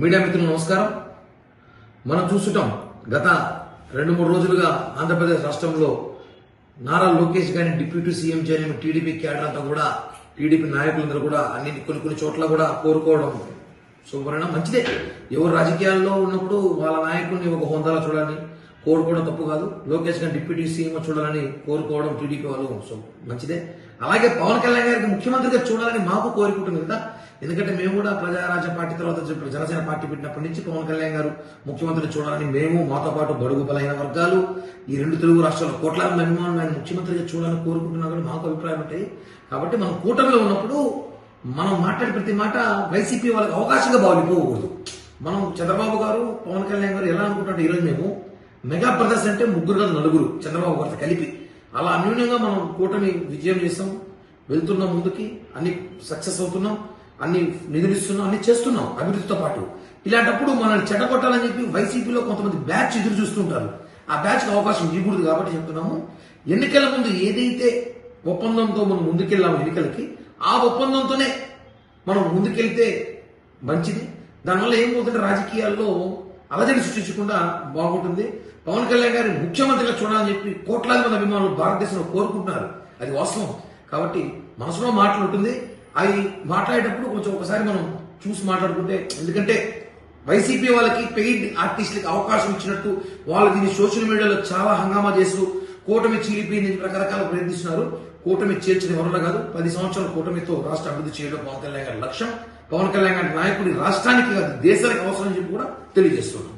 Media మిత్రులు నమస్కారం. మనం చూస్తుంటాం గత రెండు మూడు రోజులుగా ఆంధ్రప్రదేశ్ రాష్ట్రంలో నారా లోకేష్ గారిని డిప్యూటీ సీఎం చేయని టీడీపీ క్యాడర్ అంతా కూడా టీడీపీ నాయకులందరూ కూడా అన్ని కొన్ని కొన్ని చోట్ల కూడా కోరుకోవడం శుభ్రంగా మంచిదే. ఎవరు రాజకీయాల్లో ఉన్నప్పుడు వాళ్ళ నాయకుడిని ఒక హోందాలో చూడాలని కోరుకోవడం తప్పు కాదు. లోకేష్ గారు డిప్యూటీ సీఎం చూడాలని కోరుకోవడం టీడీపీ వాళ్ళు సో మంచిదే. అలాగే పవన్ కళ్యాణ్ గారికి ముఖ్యమంత్రిగా చూడాలని మాకు కోరుకుంటుంది కదా. ఎందుకంటే మేము కూడా ప్రజారాజ్య పార్టీ తర్వాత చెప్పిన జనసేన పార్టీ పెట్టినప్పటి నుంచి పవన్ కళ్యాణ్ గారు ముఖ్యమంత్రి చూడాలని మేము మాతో పాటు బడుగు బలైన వర్గాలు ఈ రెండు తెలుగు రాష్ట్రాల కోట్లాది మంది అభిమానులు ఆయన ముఖ్యమంత్రిగా చూడాలని కోరుకుంటున్నా కూడా మాకు అభిప్రాయం ఉంటాయి. కాబట్టి మనం కూటమిలో ఉన్నప్పుడు మనం మాట్లాడే ప్రతి మాట వైసీపీ వాళ్ళకి అవకాశంగా బాగుపోకూడదు. మనం చంద్రబాబు గారు పవన్ కళ్యాణ్ గారు ఎలా అనుకుంటారు ఈరోజు మేము మెగా బ్రదర్స్ అంటే ముగ్గురు కాదు నలుగురు. చంద్రబాబు గారితో కలిపి. అలా అన్యూన్యంగా మనం కూటమి విజయం చేస్తాం. వెళ్తున్నాం ముందుకి. అన్ని సక్సెస్ అవుతున్నాం. అన్ని నిధులిస్తున్నాం అన్ని చేస్తున్నాం అభివృద్ధితో పాటు. ఇలాంటప్పుడు మనల్ని చెడగొట్టాలని చెప్పి వైసీపీలో కొంతమంది బ్యాచ్ ఎదురు చూస్తుంటారు ఆ బ్యాచ్ అవకాశం ఇవ్వకూడదు కాబట్టి చెప్తున్నాము. ఎన్నికల ముందు ఏదైతే ఒప్పందంతో మనం ముందుకెళ్ళాము ఎన్నికలకి ఆ ఒప్పందంతోనే మనం ముందుకెళ్తే మంచిది. దానివల్ల ఏమవుతుంటే రాజకీయాల్లో అలజడి సృష్టించకుండా బాగుంటుంది. పవన్ కళ్యాణ్ గారి ముఖ్యమంత్రిగా చూడాలని చెప్పి కోట్లాది మంది అభిమానులు భారతదేశంలో కోరుకుంటున్నారు. అది వాస్తవం. కాబట్టి మనసులో మాట్లాడుతుంది అవి మాట్లాడేటప్పుడు కొంచెం ఒకసారి మనం చూసి మాట్లాడుకుంటే ఎందుకంటే వైసీపీ వాళ్ళకి పెయిడ్ ఆర్టిస్టులకి అవకాశం ఇచ్చినట్టు వాళ్ళు దీన్ని సోషల్ మీడియాలో చాలా హంగామా చేస్తూ కూటమి చీలిపోయింది రకరకాల ప్రయత్నిస్తున్నారు. కూటమి చేర్చిన ఎవరన్నా కాదు పది సంవత్సరాల కూటమితో రాష్ట్ర అభివృద్ధి చేయడం పవన్ కళ్యాణ్ గారి లక్ష్యం. పవన్ కళ్యాణ్ గారి నాయకుడి రాష్ట్రానికి కాదు దేశానికి అవసరం చెప్పి కూడా తెలియజేస్తున్నాం.